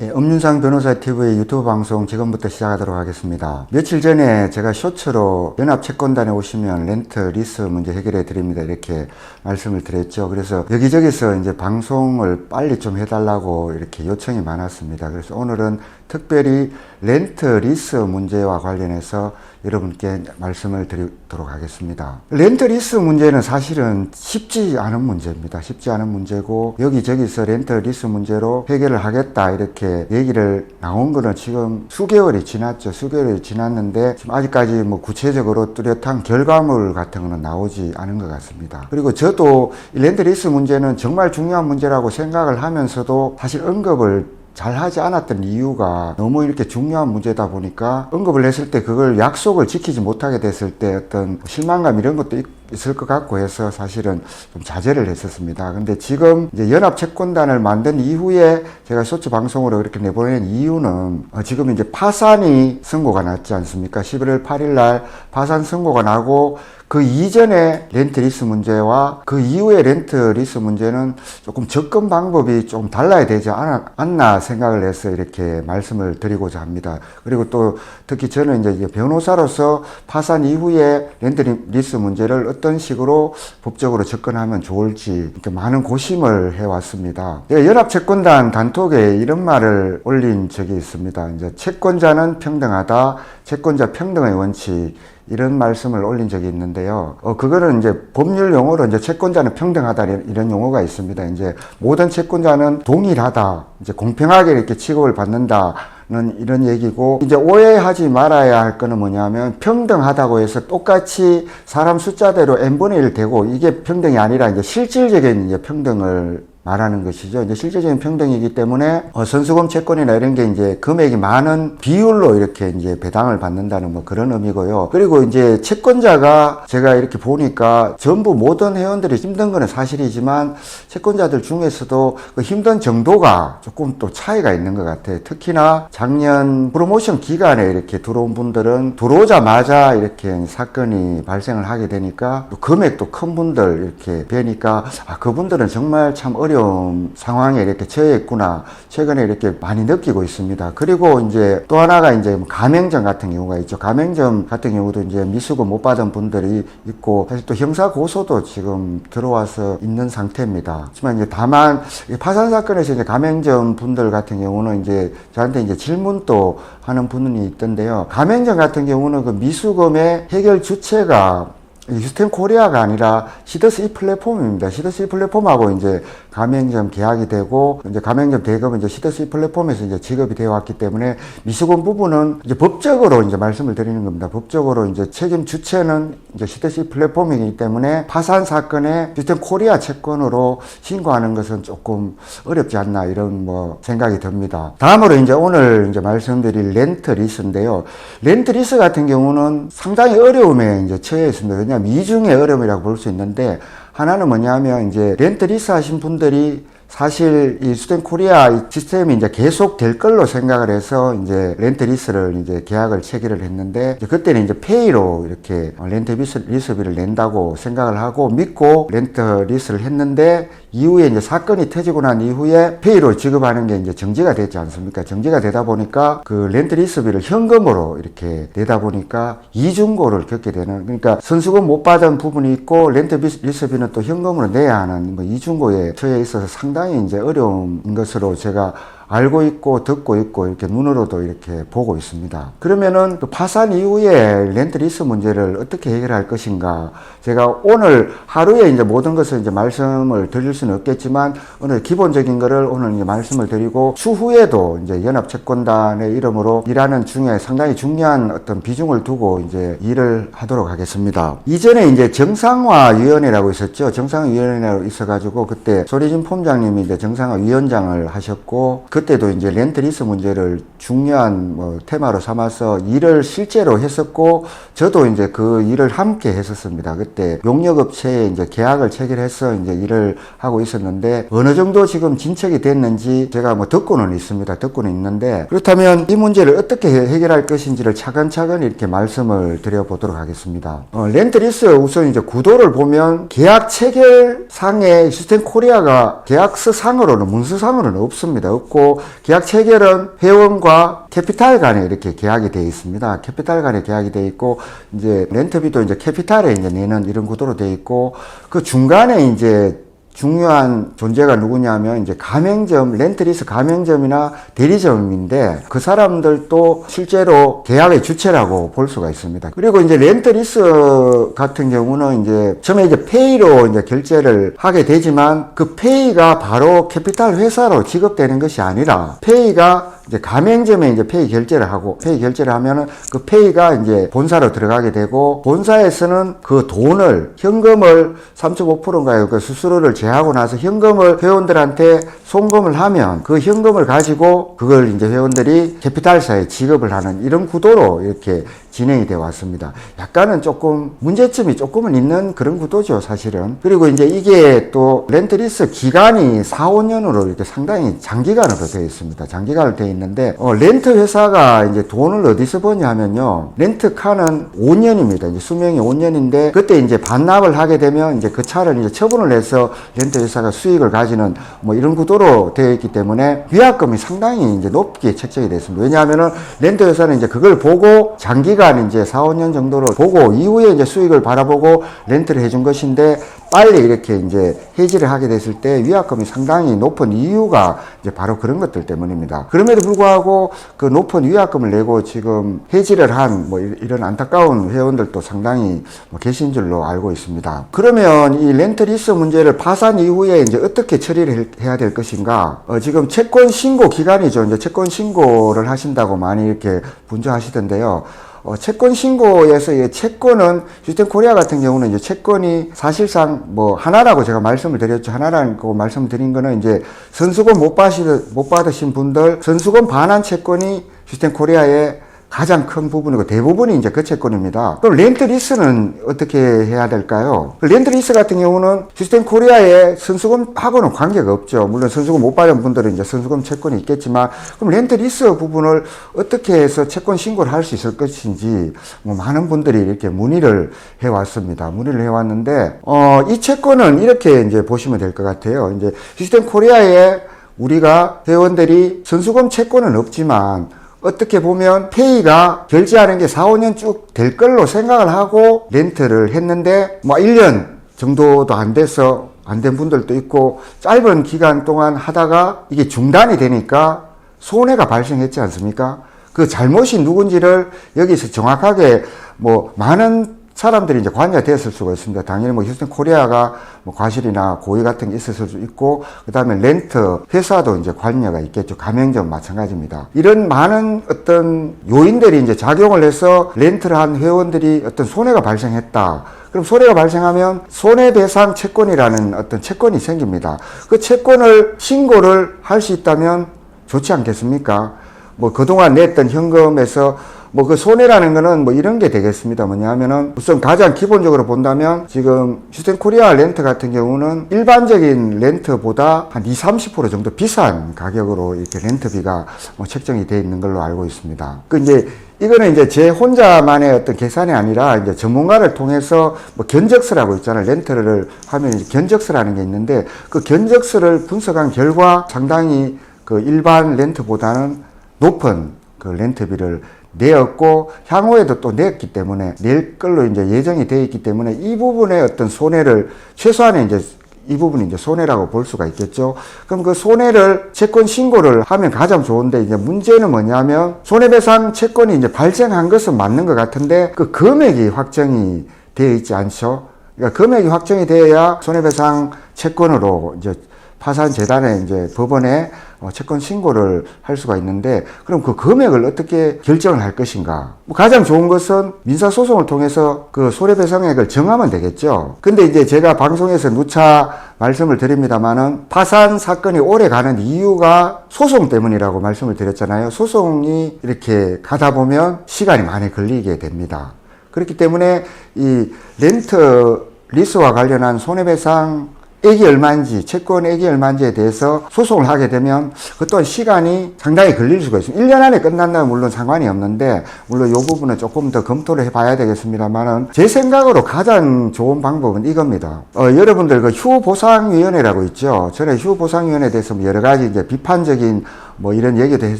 예, 엄윤상 변호사 TV의 유튜브 방송 지금부터 시작하도록 하겠습니다. 며칠 전에 제가 쇼츠로 연합 채권단에 오시면 렌트 리스 문제 해결해 드립니다. 이렇게 말씀을 드렸죠. 그래서 여기저기서 이제 방송을 빨리 좀 해달라고 이렇게 요청이 많았습니다. 그래서 오늘은 특별히 렌트 리스 문제와 관련해서 여러분께 말씀을 드리도록 하겠습니다. 렌트 리스 문제는 사실은 쉽지 않은 문제입니다. 쉽지 않은 문제고 여기저기서 렌트 리스 문제로 해결을 하겠다 이렇게 얘기를 나온 거는 지금 수개월이 지났죠. 수개월이 지났는데 지금 아직까지 뭐 구체적으로 뚜렷한 결과물 같은 거는 나오지 않은 것 같습니다. 그리고 저도 이 렌트 리스 문제는 정말 중요한 문제라고 생각을 하면서도 사실 언급을 잘 하지 않았던 이유가 너무 이렇게 중요한 문제다 보니까 언급을 했을 때 그걸 약속을 지키지 못하게 됐을 때 어떤 실망감 이런 것도 있- 있을 것 같고 해서 사실은 좀 자제를 했었습니다. 근데 지금 이제 연합 채권단을 만든 이후에 제가 쇼츠 방송으로 이렇게 내보낸 이유는 어, 지금 이제 파산이 선고가 났지 않습니까? 11월 8일 날 파산 선고가 나고 그 이전에 렌트 리스 문제와 그 이후에 렌트 리스 문제는 조금 접근 방법이 좀 달라야 되지 않나 생각을 해서 이렇게 말씀을 드리고자 합니다. 그리고 또 특히 저는 이제 변호사로서 파산 이후에 렌트 리- 리스 문제를 어떤 식으로 법적으로 접근하면 좋을지 이렇게 많은 고심을 해왔습니다. 예, 연합채권단 단톡에 이런 말을 올린 적이 있습니다. 이제 채권자는 평등하다, 채권자 평등의 원칙. 이런 말씀을 올린 적이 있는데요. 어, 그거는 이제 법률 용어로 이제 채권자는 평등하다 이런- 용어가 있습니다. 이제 모든 채권자는 동일하다, 이제 공평하게 이렇게 취급을 받는다. 는 이런 얘기고 이제 오해하지 말아야 할 거는 뭐냐면 평등하다고 해서 똑같이 사람 숫자대로 n분의 1 되고 이게 평등이 아니라 이제 실질적인 이제 평등을 말하는 것이죠. 이제 실질적인 평등이기 때문에 어, 선수금 채권이나 이런 게 이제 금액이 많은 비율로 이렇게 이제 배당을 받는다는 뭐 그런 의미고요. 그리고 이제 채권자가 제가 이렇게 보니까 전부 모든 회원들이 힘든 거는 사실이지만 채권자들 중에서도 그 힘든 정도가 조금 또 차이가 있는 것 같아요. 특히나 작년 프로모션 기간에 이렇게 들어온 분들은 들어오자마자 이렇게 사건이 발생을 하게 되니까 또 금액도 큰 분들 이렇게 뵈니까 아, 그분들은 정말 참 어려 운 상황에 이렇게 처해있구나 최근에 이렇게 많이 느끼고 있습니다. 그리고 이제 또 하나가 이제 뭐 가맹점 같은 경우가 있죠. 가맹점 같은 경우도 이제 미수금 못 받은 분들이 있고 사실 또 형사 고소도 지금 들어와서 있는 상태입니다. 하지만 이제 다만 이 파산 사건에서 이제 가맹점 분들 같은 경우는 이제 저한테 이제 질문도 하는 분이 있던데요. 가맹점 같은 경우는 그 미수금의 해결 주체가 유스템 코리아가 아니라 시더스 이 플랫폼입니다. 시더스 이 플랫폼하고 이제 가맹점 계약이 되고 이제 가맹점 대금은 이제 시더스 이 플랫폼에서 이제 지급이 되어 왔기 때문에 미수금 부분은 이제 법적으로 이제 말씀을 드리는 겁니다. 법적으로 이제 책임 주체는 이제 시더스 이 플랫폼이기 때문에 파산 사건에 유스템 코리아 채권으로 신고하는 것은 조금 어렵지 않나 이런 뭐 생각이 듭니다. 다음으로 이제 오늘 이제 말씀드릴 렌트 리스인데요. 렌트 리스 같은 경우는 상당히 어려움에 이제 처해 있습니다. 왜냐 이중의 어려움이라고 볼 수 있는데 하나는 뭐냐면 이제 렌트 리스 하신 분들이 사실 이 수된 코리아 이 시스템이 이제 계속 될 걸로 생각을 해서 이제 렌트 리스를 이제 계약을 체결을 했는데 이제 그때는 이제 페이로 이렇게 렌트 리스, 리스비를 낸다고 생각을 하고 믿고 렌트 리스를 했는데 이후에 이제 사건이 터지고 난 이후에 페이로 지급하는 게 이제 정지가 됐지 않습니까? 정지가 되다 보니까 그 렌트 리스비를 현금으로 이렇게 내다 보니까 이중고를 겪게 되는 그러니까 선수금 못 받은 부분이 있고 렌트 리스비는 또 현금으로 내야 하는 뭐 이중고에 처해 있어서 상당히 이제 어려운 것으로 제가 알고 있고 듣고 있고 이렇게 눈으로도 이렇게 보고 있습니다. 그러면은 그 파산 이후에 렌트 리스 문제를 어떻게 해결할 것인가? 제가 오늘 하루에 이제 모든 것을 이제 말씀을 드릴 수는 없겠지만 오늘 기본적인 거를 오늘 이제 말씀을 드리고 추후에도 이제 연합채권단의 이름으로 일하는 중에 상당히 중요한 어떤 비중을 두고 이제 일을 하도록 하겠습니다. 이전에 이제 정상화위원회라고 있었죠. 정상화위원회라고 있어가지고 그때 소리진 폼장님이 이제 정상화위원장을 하셨고 그 때도 이제 렌트리스 문제를 중요한 뭐 테마로 삼아서 일을 실제로 했었고 저도 이제 그 일을 함께 했었습니다. 그때 용역업체에 이제 계약을 체결해서 이제 일을 하고 있었는데 어느 정도 지금 진척이 됐는지 제가 뭐 듣고는 있습니다. 듣고는 있는데 그렇다면 이 문제를 어떻게 해- 해결할 것인지를 차근차근 이렇게 말씀을 드려보도록 하겠습니다. 어, 렌트리스 우선 이제 구도를 보면 계약 체결 상에 시스템 코리아가 계약서 상으로는 문서 상으로는 없습니다. 없고 계약 체결은 회원과 캐피탈 간에 이렇게 계약이 되어 있습니다. 캐피탈 간에 계약이 되어 있고 이제 렌트비도 이제 캐피탈에 이제 내는 이런 구도로 되어 있고 그 중간에 이제 중요한 존재가 누구냐면 이제 가맹점, 렌트리스 가맹점이나 대리점인데 그 사람들도 실제로 계약의 주체라고 볼 수가 있습니다. 그리고 이제 렌트리스 같은 경우는 이제 처음에 이제 페이로 이제 결제를 하게 되지만 그 페이가 바로 캐피탈 회사로 지급되는 것이 아니라 페이가 이제 가맹점에 이제 페이 결제를 하고 페이 결제를 하면은 그 페이가 이제 본사로 들어가게 되고 본사에서는 그 돈을 현금을 3.5%인가요? 그 수수료를 제하고 나서 현금을 회원들한테 송금을 하면 그 현금을 가지고 그걸 이제 회원들이 캐피탈사에 지급을 하는 이런 구도로 이렇게 진행이 되어 왔습니다. 약간은 조금 문제점이 조금은 있는 그런 구도죠, 사실은. 그리고 이제 이게 또 렌트리스 기간이 4, 5년으로 이렇게 상당히 장기간으로 되어 있습니다. 장기간으로 되어 있는데, 어, 렌트 회사가 이제 돈을 어디서 버냐 하면요. 렌트카는 5년입니다. 이제 수명이 5년인데, 그때 이제 반납을 하게 되면 이제 그 차를 이제 처분을 해서 렌트 회사가 수익을 가지는 뭐 이런 구도로 되어 있기 때문에 위약금이 상당히 이제 높게 책정이 됐습니다. 왜냐하면은 렌트 회사는 이제 그걸 보고 장기간 이제 4, 5년 정도를 보고 이후에 이제 수익을 바라보고 렌트를 해준 것인데 빨리 이렇게 이제 해지를 하게 됐을 때 위약금이 상당히 높은 이유가 이제 바로 그런 것들 때문입니다. 그럼에도 불구하고 그 높은 위약금을 내고 지금 해지를 한 뭐 이런 안타까운 회원들도 상당히 뭐 계신 줄로 알고 있습니다. 그러면 이 렌트리스 문제를 파산 이후에 이제 어떻게 처리를 해야 될 것인가? 어, 지금 채권 신고 기간이죠. 이제 채권 신고를 하신다고 많이 이렇게 분조하시던데요. 어, 채권 신고에서 이 채권은 시스템 코리아 같은 경우는 이제 채권이 사실상 뭐 하나라고 제가 말씀을 드렸죠. 하나라고 말씀을 드린 거는 이제 선수금 못 받으시, 못 받으신 분들 선수금 반환 채권이 시스템 코리아에 가장 큰 부분이고 대부분이 이제 그 채권입니다. 그럼 렌트 리스는 어떻게 해야 될까요? 그 렌트 리스 같은 경우는 시스템 코리아의 선수금하고는 관계가 없죠. 물론 선수금 못 받은 분들은 이제 선수금 채권이 있겠지만 그럼 렌트 리스 부분을 어떻게 해서 채권 신고를 할 수 있을 것인지 뭐 많은 분들이 이렇게 문의를 해 왔습니다. 문의를 해 왔는데 어, 이 채권은 이렇게 이제 보시면 될 것 같아요. 이제 시스템 코리아에 우리가 회원들이 선수금 채권은 없지만 어떻게 보면 페이가 결제하는 게 4, 5년 쭉 될 걸로 생각을 하고 렌트를 했는데 뭐 1년 정도도 안 돼서 안 된 분들도 있고 짧은 기간 동안 하다가 이게 중단이 되니까 손해가 발생했지 않습니까? 그 잘못이 누군지를 여기서 정확하게 뭐 많은 사람들이 이제 관여가 됐을 수가 있습니다. 당연히 뭐 휴스턴 코리아가 뭐 과실이나 고의 같은 게 있었을 수 있고, 그 다음에 렌트 회사도 이제 관여가 있겠죠. 가맹점 마찬가지입니다. 이런 많은 어떤 요인들이 이제 작용을 해서 렌트를 한 회원들이 어떤 손해가 발생했다. 그럼 손해가 발생하면 손해배상 채권이라는 어떤 채권이 생깁니다. 그 채권을 신고를 할 수 있다면 좋지 않겠습니까? 뭐 그동안 냈던 현금에서 뭐 그 손해라는 거는 뭐 이런 게 되겠습니다. 뭐냐 하면은 우선 가장 기본적으로 본다면 지금 시스템 코리아 렌트 같은 경우는 일반적인 렌트보다 한 20, 30% 정도 비싼 가격으로 이렇게 렌트비가 뭐 책정이 되어 있는 걸로 알고 있습니다. 그 이제 이거는 이제 제 혼자만의 어떤 계산이 아니라 이제 전문가를 통해서 뭐 견적서라고 있잖아요. 렌트를 하면 이제 견적서라는 게 있는데 그 견적서를 분석한 결과 상당히 그 일반 렌트보다는 높은 그 렌트비를 내었고 향후에도 또 냈기 때문에 낼 걸로 이제 예정이 되어 있기 때문에 이 부분의 어떤 손해를 최소한의 이제 이 부분이 이제 손해라고 볼 수가 있겠죠. 그럼 그 손해를 채권 신고를 하면 가장 좋은데 이제 문제는 뭐냐면 손해배상 채권이 이제 발생한 것은 맞는 것 같은데 그 금액이 확정이 되어 있지 않죠. 그러니까 금액이 확정이 되어야 손해배상 채권으로 이제 파산 재단에 이제 법원에 어, 채권 신고를 할 수가 있는데 그럼 그 금액을 어떻게 결정을 할 것인가? 뭐 가장 좋은 것은 민사 소송을 통해서 그 손해배상액을 정하면 되겠죠. 근데 이제 제가 방송에서 누차 말씀을 드립니다만은 파산 사건이 오래 가는 이유가 소송 때문이라고 말씀을 드렸잖아요. 소송이 이렇게 가다 보면 시간이 많이 걸리게 됩니다. 그렇기 때문에 이 렌트 리스와 관련한 손해배상 액이 얼마인지, 채권 액이 얼마인지에 대해서 소송을 하게 되면 그 또한 시간이 상당히 걸릴 수가 있습니다. 1년 안에 끝난다면 물론 상관이 없는데, 물론 이 부분은 조금 더 검토를 해봐야 되겠습니다만은, 제 생각으로 가장 좋은 방법은 이겁니다. 어, 여러분들 그 휴보상위원회라고 있죠. 전에 휴보상위원회에 대해서 여러 가지 이제 비판적인 뭐 이런 얘기도 했,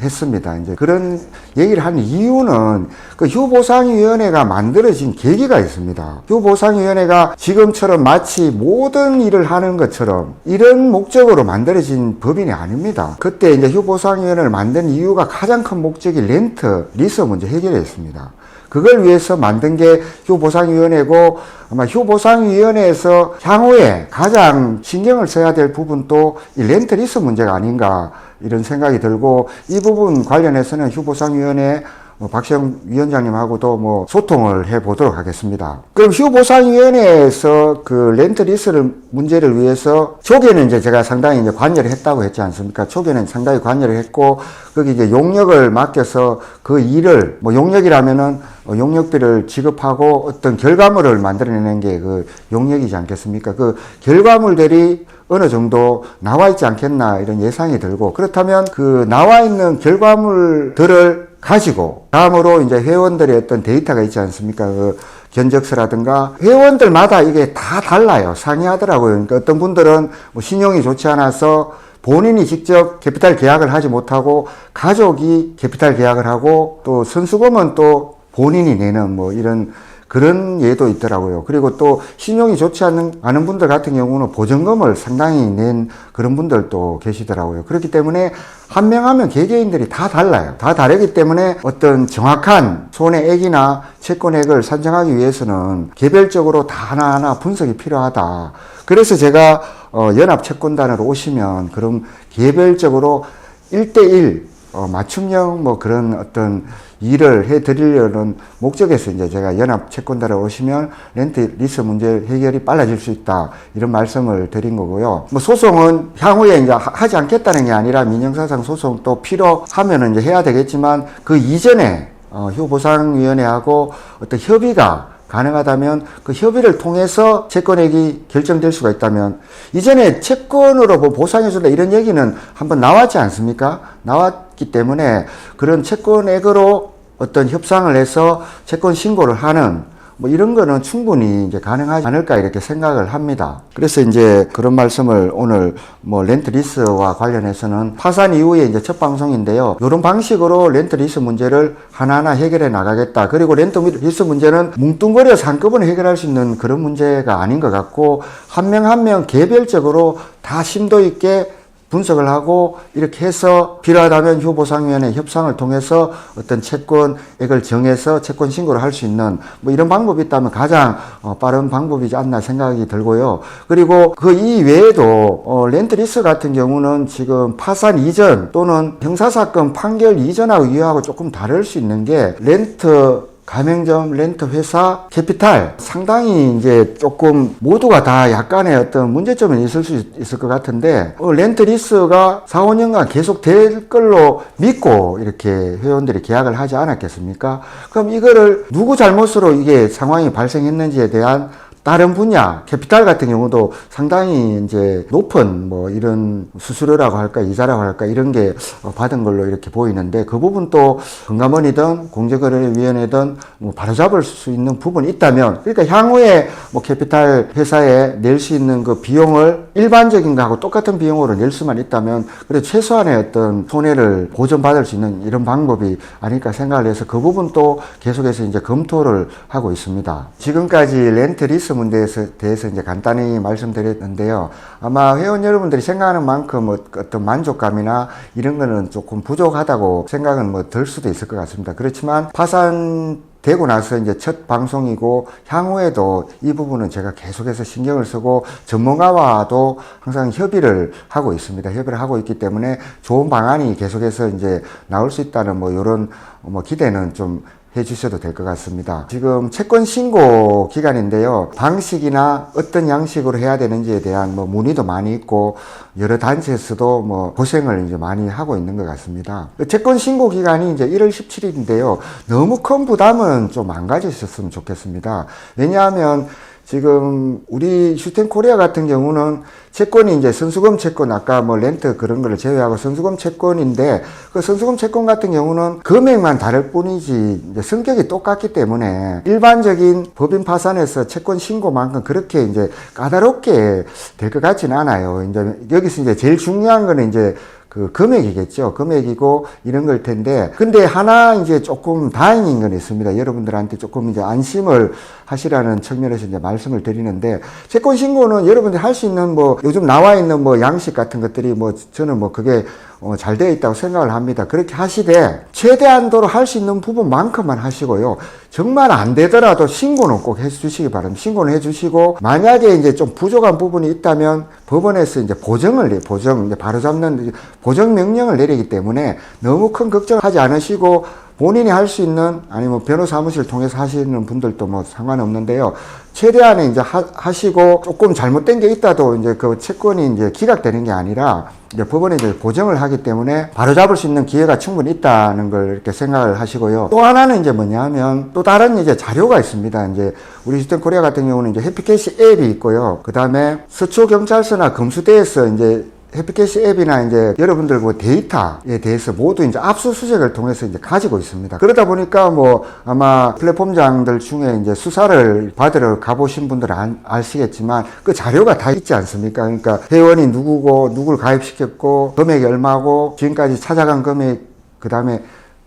했습니다. 이제 그런 얘기를 하는 이유는 그 휴보상위원회가 만들어진 계기가 있습니다. 휴보상위원회가 지금처럼 마치 모든 일을 하는 것처럼 이런 목적으로 만들어진 법인이 아닙니다. 그때 이제 휴보상위원회를 만든 이유가 가장 큰 목적이 렌트, 리스 문제 해결이었습니다. 그걸 위해서 만든 게 휴보상위원회고 아마 휴보상위원회에서 향후에 가장 신경을 써야 될 부분도 이 렌트 리스 문제가 아닌가 이런 생각이 들고 이 부분 관련해서는 휴보상위원회 뭐 박시영 위원장님하고도 뭐 소통을 해 보도록 하겠습니다. 그럼 휴보상위원회에서 그 렌트 리스를 문제를 위해서 초기에는 이제 제가 상당히 이제 관여를 했다고 했지 않습니까? 초기에는 상당히 관여를 했고 거기 이제 용역을 맡겨서 그 일을 뭐 용역이라면은 어, 용역비를 지급하고 어떤 결과물을 만들어내는 게 그 용역이지 않겠습니까? 그 결과물들이 어느 정도 나와 있지 않겠나 이런 예상이 들고 그렇다면 그 나와 있는 결과물들을 가지고 다음으로 이제 회원들의 어떤 데이터가 있지 않습니까? 그 견적서라든가 회원들마다 이게 다 달라요. 상이하더라고요. 그러니까 어떤 분들은 뭐 신용이 좋지 않아서 본인이 직접 캐피탈 계약을 하지 못하고 가족이 캐피탈 계약을 하고 또 선수금은 또 본인이 내는 뭐 이런 그런 예도 있더라고요. 그리고 또 신용이 좋지 않은, 않은 분들 같은 경우는 보증금을 상당히 낸 그런 분들도 계시더라고요. 그렇기 때문에 한 명 하면 개개인들이 다 달라요. 다 다르기 때문에 어떤 정확한 손해액이나 채권액을 산정하기 위해서는 개별적으로 다 하나하나 분석이 필요하다. 그래서 제가 어, 연합 채권단으로 오시면 그럼 개별적으로 1대1 어, 맞춤형 뭐 그런 어떤 일을 해 드리려는 목적에서 이제 제가 연합 채권단에 오시면 렌트 리스 문제 해결이 빨라질 수 있다. 이런 말씀을 드린 거고요. 뭐 소송은 향후에 이제 하- 하지 않겠다는 게 아니라 민형사상 소송 또 필요하면은 이제 해야 되겠지만 그 이전에 어, 휴보상위원회하고 어떤 협의가 가능하다면 그 협의를 통해서 채권액이 결정될 수가 있다면 이전에 채권으로 뭐 보상해준다 이런 얘기는 한번 나왔지 않습니까? 나왔기 때문에 그런 채권액으로 어떤 협상을 해서 채권 신고를 하는 뭐 이런 거는 충분히 이제 가능하지 않을까 이렇게 생각을 합니다. 그래서 이제 그런 말씀을 오늘 뭐 렌트 리스와 관련해서는 파산 이후에 이제 첫 방송인데요. 이런 방식으로 렌트 리스 문제를 하나하나 해결해 나가겠다. 그리고 렌트 리스 문제는 뭉뚱그려서 한꺼번에 해결할 수 있는 그런 문제가 아닌 것 같고 한 명 한 명 개별적으로 다 심도 있게 분석을 하고 이렇게 해서 필요하다면 휴보상위원회 협상을 통해서 어떤 채권액을 정해서 채권 신고를 할 수 있는 뭐 이런 방법이 있다면 가장 어, 빠른 방법이지 않나 생각이 들고요. 그리고 그 이외에도 어, 렌트리스 같은 경우는 지금 파산 이전 또는 형사사건 판결 이전하고 이후하고 조금 다를 수 있는 게 렌트 가맹점, 렌트 회사, 캐피탈 상당히 이제 조금 모두가 다 약간의 어떤 문제점은 있을 수 있- 있을 것 같은데 어, 렌트 리스가 4, 5년간 계속 될 걸로 믿고 이렇게 회원들이 계약을 하지 않았겠습니까? 그럼 이거를 누구 잘못으로 이게 상황이 발생했는지에 대한 다른 분야, 캐피탈 같은 경우도 상당히 이제 높은 뭐 이런 수수료라고 할까, 이자라고 할까, 이런 게 어, 받은 걸로 이렇게 보이는데 그 부분 또 금감원이든 공정거래위원회든 뭐 바로잡을 수 있는 부분이 있다면 그러니까 향후에 뭐 캐피탈 회사에 낼 수 있는 그 비용을 일반적인 거하고 똑같은 비용으로 낼 수만 있다면 그래 최소한의 어떤 손해를 보전받을 수 있는 이런 방법이 아닐까 생각을 해서 그 부분도 계속해서 이제 검토를 하고 있습니다. 지금까지 렌트 리스 문제에 대해서 이제 간단히 말씀드렸는데요. 아마 회원 여러분들이 생각하는 만큼 어- 어떤 만족감이나 이런 거는 조금 부족하다고 생각은 뭐 들 수도 있을 것 같습니다. 그렇지만 파산 되고 나서 이제 첫 방송이고 향후에도 이 부분은 제가 계속해서 신경을 쓰고 전문가와도 항상 협의를 하고 있습니다. 협의를 하고 있기 때문에 좋은 방안이 계속해서 이제 나올 수 있다는 뭐 이런 뭐 기대는 좀 해주셔도 될 것 같습니다. 지금 채권 신고 기간인데요. 방식이나 어떤 양식으로 해야 되는지에 대한 뭐 문의도 많이 있고 여러 단체에서도 뭐 고생을 이제 많이 하고 있는 것 같습니다. 그 채권 신고 기간이 이제 1월 17일인데요. 너무 큰 부담은 좀 안 가지셨으면 좋겠습니다. 왜냐하면 지금 우리 슈텐 코리아 같은 경우는 채권이 이제 선수금 채권 아까 뭐 렌트 그런 거를 제외하고 선수금 채권인데 그 선수금 채권 같은 경우는 금액만 다를 뿐이지 이제 성격이 똑같기 때문에 일반적인 법인 파산에서 채권 신고만큼 그렇게 이제 까다롭게 될 것 같지는 않아요. 이제 여기서 이제 제일 중요한 거는 이제 그 금액이겠죠. 금액이고 이런 걸 텐데 근데 하나 이제 조금 다행인 건 있습니다. 여러분들한테 조금 이제 안심을 하시라는 측면에서 이제 말씀을 드리는데 채권 신고는 여러분들이 할 수 있는 뭐 요즘 나와 있는 뭐 양식 같은 것들이 뭐 저는 뭐 그게 어, 잘 되어 있다고 생각을 합니다. 그렇게 하시되 최대한도로 할 수 있는 부분만큼만 하시고요. 정말 안 되더라도 신고는 꼭 해주시기 바랍니다. 신고는 해주시고 만약에 이제 좀 부족한 부분이 있다면 법원에서 이제 보정을 내 보정 이제 바로 잡는 보정 명령을 내리기 때문에 너무 큰 걱정하지 않으시고 본인이 할 수 있는 아니면 변호 사무실 통해서 하시는 분들도 뭐 상관없는데요. 최대한의 이제 하, 하시고 조금 잘못된 게 있다도 이제 그 채권이 이제 기각되는 게 아니라 이제 법원에 이제 보정을 하기 때문에 바로 잡을 수 있는 기회가 충분히 있다는 걸 이렇게 생각을 하시고요. 또 하나는 이제 뭐냐면 또 다른 이제 자료가 있습니다. 이제 우리 시스템 코리아 같은 경우는 이제 해피캐시 앱이 있고요. 그 다음에 서초 경찰서나 검수대에서 이제 해피캐시 앱이나 이제 여러분들 그 데이터에 대해서 모두 이제 압수수색을 통해서 이제 가지고 있습니다. 그러다 보니까 뭐 아마 플랫폼장들 중에 이제 수사를 받으러 가보신 분들은 안- 아시겠지만 그 자료가 다 있지 않습니까? 그러니까 회원이 누구고 누굴 가입시켰고 금액이 얼마고 지금까지 찾아간 금액 그 다음에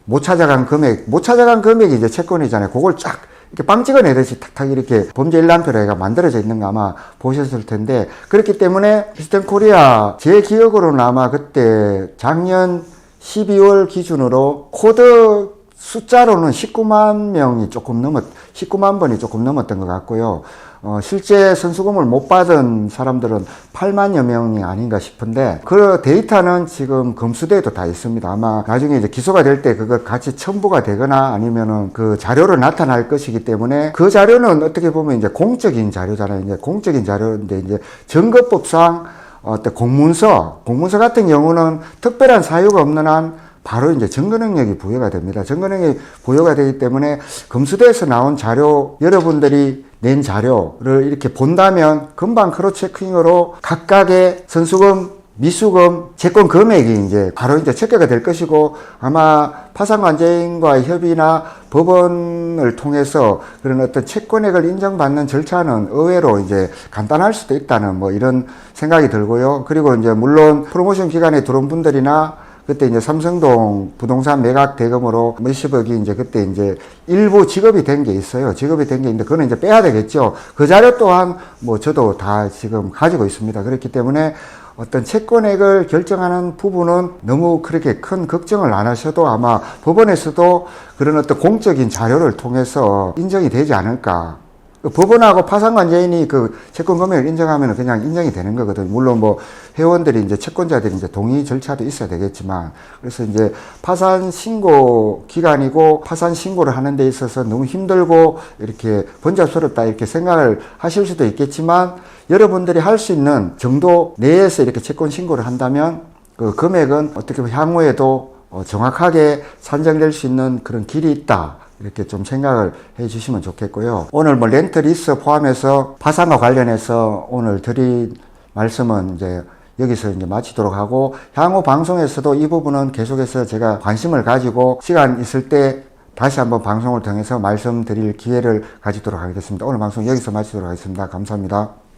못 찾아간 금액 못 찾아간 금액이 이제 채권이잖아요. 그걸 쫙 이렇게 빵 찍어내듯이 탁탁 이렇게 범죄 일람표로 해가 만들어져 있는 거 아마 보셨을 텐데 그렇기 때문에 시스템 코리아 제 기억으로는 아마 그때 작년 12월 기준으로 코드 숫자로는 19만 명이 조금 넘었, 19만 번이 조금 넘었던 것 같고요. 어, 실제 선수금을 못 받은 사람들은 8만여 명이 아닌가 싶은데, 그 데이터는 지금 검수대에도 다 있습니다. 아마 나중에 이제 기소가 될 때 그거 같이 첨부가 되거나 아니면은 그 자료로 나타날 것이기 때문에 그 자료는 어떻게 보면 이제 공적인 자료잖아요. 이제 공적인 자료인데 이제 증거법상 어떤 공문서, 공문서 같은 경우는 특별한 사유가 없는 한 바로 이제 증거 능력이 부여가 됩니다. 증거 능력이 부여가 되기 때문에 검수대에서 나온 자료, 여러분들이 낸 자료를 이렇게 본다면 금방 크로 체킹으로 각각의 선수금, 미수금, 채권 금액이 이제 바로 이제 체크가 될 것이고 아마 파산관제인과의 협의나 법원을 통해서 그런 어떤 채권액을 인정받는 절차는 의외로 이제 간단할 수도 있다는 뭐 이런 생각이 들고요. 그리고 이제 물론 프로모션 기간에 들어온 분들이나 그때 이제 삼성동 부동산 매각 대금으로 몇십억이 이제 그때 이제 일부 지급이 된 게 있어요. 지급이 된 게 있는데 그거는 이제 빼야 되겠죠. 그 자료 또한 뭐 저도 다 지금 가지고 있습니다. 그렇기 때문에 어떤 채권액을 결정하는 부분은 너무 그렇게 큰 걱정을 안 하셔도 아마 법원에서도 그런 어떤 공적인 자료를 통해서 인정이 되지 않을까. 그 법원하고 파산관제인이 그 채권 금액을 인정하면 그냥 인정이 되는 거거든. 물론 뭐 회원들이 이제 채권자들이 이제 동의 절차도 있어야 되겠지만 그래서 이제 파산 신고 기간이고 파산 신고를 하는 데 있어서 너무 힘들고 이렇게 번잡스럽다 이렇게 생각을 하실 수도 있겠지만 여러분들이 할 수 있는 정도 내에서 이렇게 채권 신고를 한다면 그 금액은 어떻게 향후에도 어, 정확하게 산정될 수 있는 그런 길이 있다. 이렇게 좀 생각을 해 주시면 좋겠고요. 오늘 뭐 렌트 리스 포함해서 파산과 관련해서 오늘 드린 말씀은 이제 여기서 이제 마치도록 하고 향후 방송에서도 이 부분은 계속해서 제가 관심을 가지고 시간 있을 때 다시 한번 방송을 통해서 말씀드릴 기회를 가지도록 하겠습니다. 오늘 방송 여기서 마치도록 하겠습니다. 감사합니다.